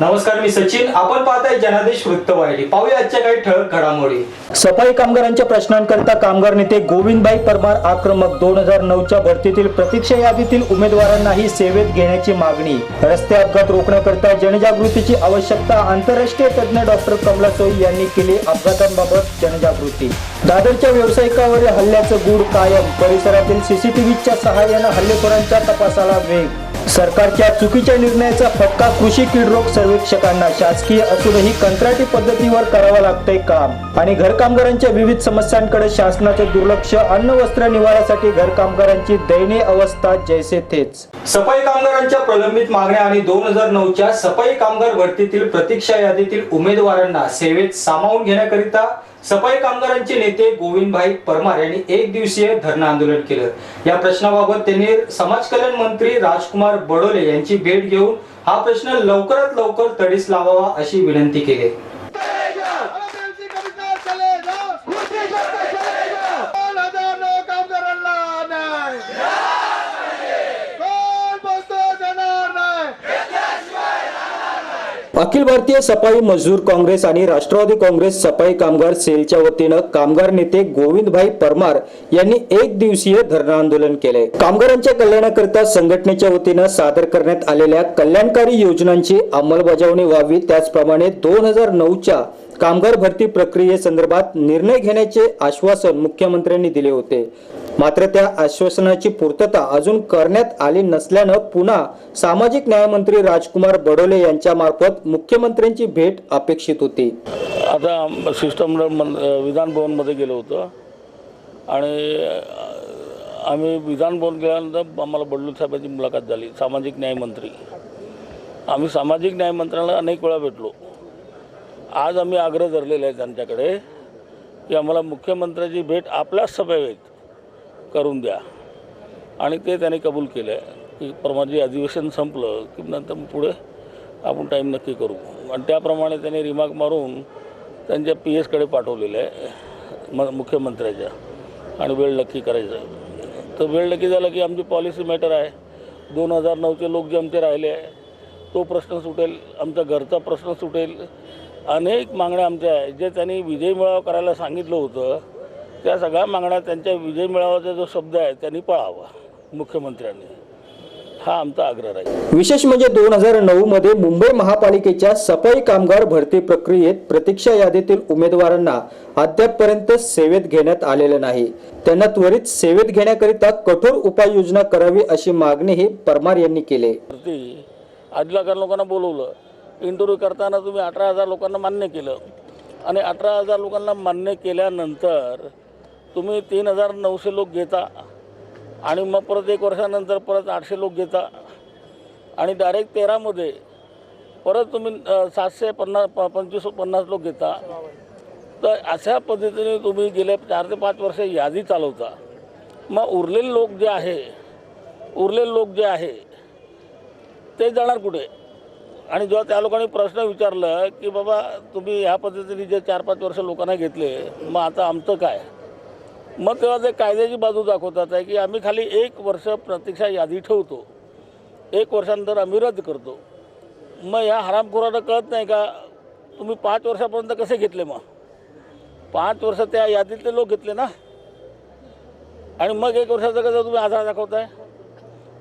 नमस्कार मी सचिन. आपण पाहताय जनादेश वृत्तवाहिनी. पाहूया आजच्या काही ठळक घडामोडी. सफाई कामगारांच्या प्रश्नांकरता कामगार नेते गोविंदभाई परमार आक्रमक. दोन हजार नऊच्या भरतीतील प्रतीक्षा यादीतील उमेदवारांनाही सेवेत घेण्याची मागणी. रस्ते अपघात रोखण्याकरता जनजागृतीची आवश्यकता आंतरराष्ट्रीय तज्ज्ञ डॉक्टर कमला सोई यांनी केली अपघातांबाबत जनजागृती. दादरच्या व्यावसायिकावरील हल्ल्याचं गूढ कायम. परिसरातील सीसीटीव्हीच्या सहाय्यानं हल्लेखोरांच्या तपासाला वेग. सरकारच्या चुकीच्या निर्णयाचा फटका कृषी कीडरोग सर्वेक्षकांना. शासकीय असूनही कंत्राटी पद्धतीवर करावं लागतंय काम. आणि घरकामगारांच्या विविध समस्यांकडे शासनाचं दुर्लक्ष अन्न वस्त्र निवाऱ्यासाठी घरकामगारांची दयनीय अवस्था जैसे थेच सफाई कामगारांच्या प्रलंबित मागण्या आणि दोन हजार नऊच्या सफाई कामगार भरतीतील प्रतीक्षा यादीतील उमेदवारांना सेवेत सामावून घेण्याकरिता सफाई कामगारांचे नेते गोविंदभाई परमार यांनी एक दिवसीय धरणं आंदोलन केलं. या प्रश्नाबाबत त्यांनी समाज कल्याण मंत्री राजकुमार बडोले यांची भेट घेऊन हा प्रश्न लवकरात लवकर तडीस लावावा अशी विनंती केली. अखिल भारतीय सफाई मजदूर काँग्रेस आणि राष्ट्रवादी काँग्रेस सफाई कामगार सेलच्या वतीनं कामगार नेते गोविंदभाई परमार यांनी एक दिवसीय धरणं आंदोलन केले. कामगारांच्या कल्याणाकरिता संघटनेच्या वतीनं सादर करण्यात आलेल्या कल्याणकारी योजनांची अंमलबजावणी व्हावी त्याचप्रमाणे दोन हजार नऊच्या कामगार भरती प्रक्रियेसंदर्भात निर्णय घेण्याचे आश्वासन मुख्यमंत्र्यांनी दिले होते. मात्र त्या आश्वासनाची पूर्तता अजून करण्यात आली नसल्यानं पुन्हा सामाजिक न्यायमंत्री राजकुमार बडोले यांच्या मार्फत मुख्यमंत्र्यांची भेट अपेक्षित होती. आता सिस्टम विधान भवनमध्ये गेलो होतो. आणि आम्ही विधान भवन गेल्यानंतर आम्हाला बडलू साहेबांची मुलाखत झाली सामाजिक न्यायमंत्री आम्ही सामाजिक न्यायमंत्र्याला अनेक वेळा भेटलो. आज आम्ही आग्रह धरलेला आहे त्यांच्याकडे की आम्हाला मुख्यमंत्र्याची भेट आपल्याच सभेत करून द्या. आणि ते त्यांनी कबूल केलं आहे की परमाजी अधिवेशन संपलं की नंतर पुढे आपण टाईम नक्की करू. आणि त्याप्रमाणे त्यांनी रिमार्क मारून त्यांच्या पी एसकडे पाठवलेलं आहे म मुख्यमंत्र्याच्या. आणि वेळ नक्की करायचं तर वेळ नक्की झाला की आमची पॉलिसी मॅटर आहे. दोन हजार नऊचे लोक जे आमचे राहिले आहे तो प्रश्न सुटेल आमचा घरचा प्रश्न सुटेल. अनेक मागण्या आमच्या आहे जे त्यांनी विजय मेळावा करायला सांगितलं होतं त्या सगळ्या मागण्या त्यांच्या विजय मेळाव्याचा जो शब्द आहे त्यांनी पाळावा मुख्यमंत्र्यांनी. हा आमचा आग्रह राहील. विशेष म्हणजे दोन हजार नऊ मध्ये मुंबई महापालिकेच्या सफाई कामगार भरती प्रक्रियेत प्रतीक्षा यादीतील उमेदवारांना अद्यापपर्यंत सेवेत घेण्यात आलेलं नाही. त्यांना त्वरित सेवेत घेण्याकरिता कठोर उपाययोजना करावी अशी मागणीही परमार यांनी केली. लाख लोकांना बोलवलं. इंटरव्ह्यू करताना तुम्ही अठरा हजार लोकांना मान्य केलं. आणि अठरा हजार लोकांना मान्य केल्यानंतर तुम्ही तीन हजार नऊशे लोक घेता आणि मग परत एक वर्षानंतर परत आठशे लोक घेता. आणि डायरेक्ट तेरामध्ये परत तुम्ही सातशे पन्नास प पंचवीस पन्नास लोक घेता. तर अशा पद्धतीने तुम्ही गेले चार ते पाच वर्ष यादी चालवता. मग उरलेले लोक जे आहे उरलेले लोक जे आहे ते जाणार कुठे? आणि जेव्हा त्या लोकांनी प्रश्न विचारलं की बाबा तुम्ही ह्या पद्धतीने जे चार पाच वर्ष लोकांना घेतले मग आता आमचं काय? मग तेव्हा ते कायद्याची बाजू दाखवतात आहे की आम्ही खाली एक वर्ष प्रतीक्षा यादी ठेवतो. एक वर्षानंतर आम्ही रद्द करतो. मग ह्या हरामखोरांना कळत नाही का तुम्ही पाच वर्षापर्यंत कसे घेतले मग? पाच वर्ष त्या यादीतले लोक घेतले ना? आणि मग एक वर्षाचं कसं तुम्ही आधार दाखवताय?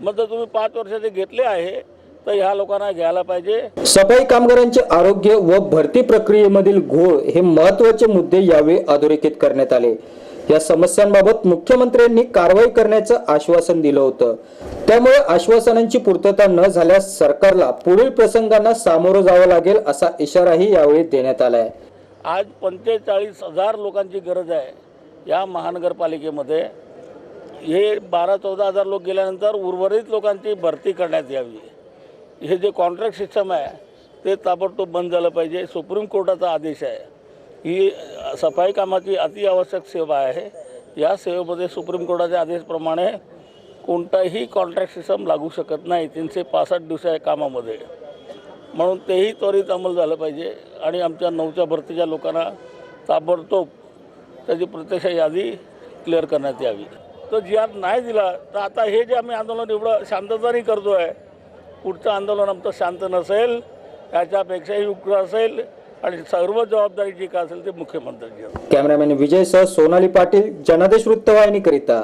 मग जर तुम्ही पाच वर्षाचे घेतले आहे तर ह्या लोकांना घ्यायला पाहिजे. सफाई कामगारांचे आरोग्य व भरती प्रक्रियेमधील घोळ हे महत्त्वाचे मुद्दे यावेळी अधोरेखित करण्यात आले. या समस्यांबाबत मुख्यमंत्र्यांनी कारवाई करण्याचं आश्वासन दिलं होतं. त्यामुळे आश्वासनांची पूर्तता न झाल्यास सरकारला पुढील प्रसंगांना सामोरं जावं लागेल असा इशाराही यावेळी देण्यात आलाय. आज पंचेचाळीस हजार लोकांची गरज आहे या महानगरपालिकेमध्ये. हे बारा चौदा हजार लोक गेल्यानंतर उर्वरित लोकांची भरती करण्यात यावी. हे जे कॉन्ट्रॅक्ट सिस्टम आहे ते ताबडतोब बंद झालं पाहिजे. सुप्रीम कोर्टाचा आदेश आहे. ही सफाई कामाची अतिआवश्यक सेवा आहे. या सेवेमध्ये सुप्रीम कोर्टाच्या आदेशप्रमाणे कोणताही कॉन्ट्रॅक्ट सिस्टम लागू शकत नाही. तीनशे पासष्ट दिवस आहे कामामध्ये. म्हणून तेही त्वरित अंमल झालं पाहिजे आणि आमच्या नऊच्या भरतीच्या लोकांना ताबडतोब त्याची प्रत्यक्ष यादी क्लिअर करण्यात यावी. तर जी आर नाही दिला तर आता हे जे आम्ही आंदोलन एवढं शांतताने करतो आहे पुढचं आंदोलन आमचं शांत नसेल याच्यापेक्षाही उग्र असेल आणि सर्व जबाबदारी जी काय असेल ते मुख्यमंत्र्यांची कॅमेरामॅन विजय सह सोनाली पाटील जनादेश वृत्तवाहिनीकरिता.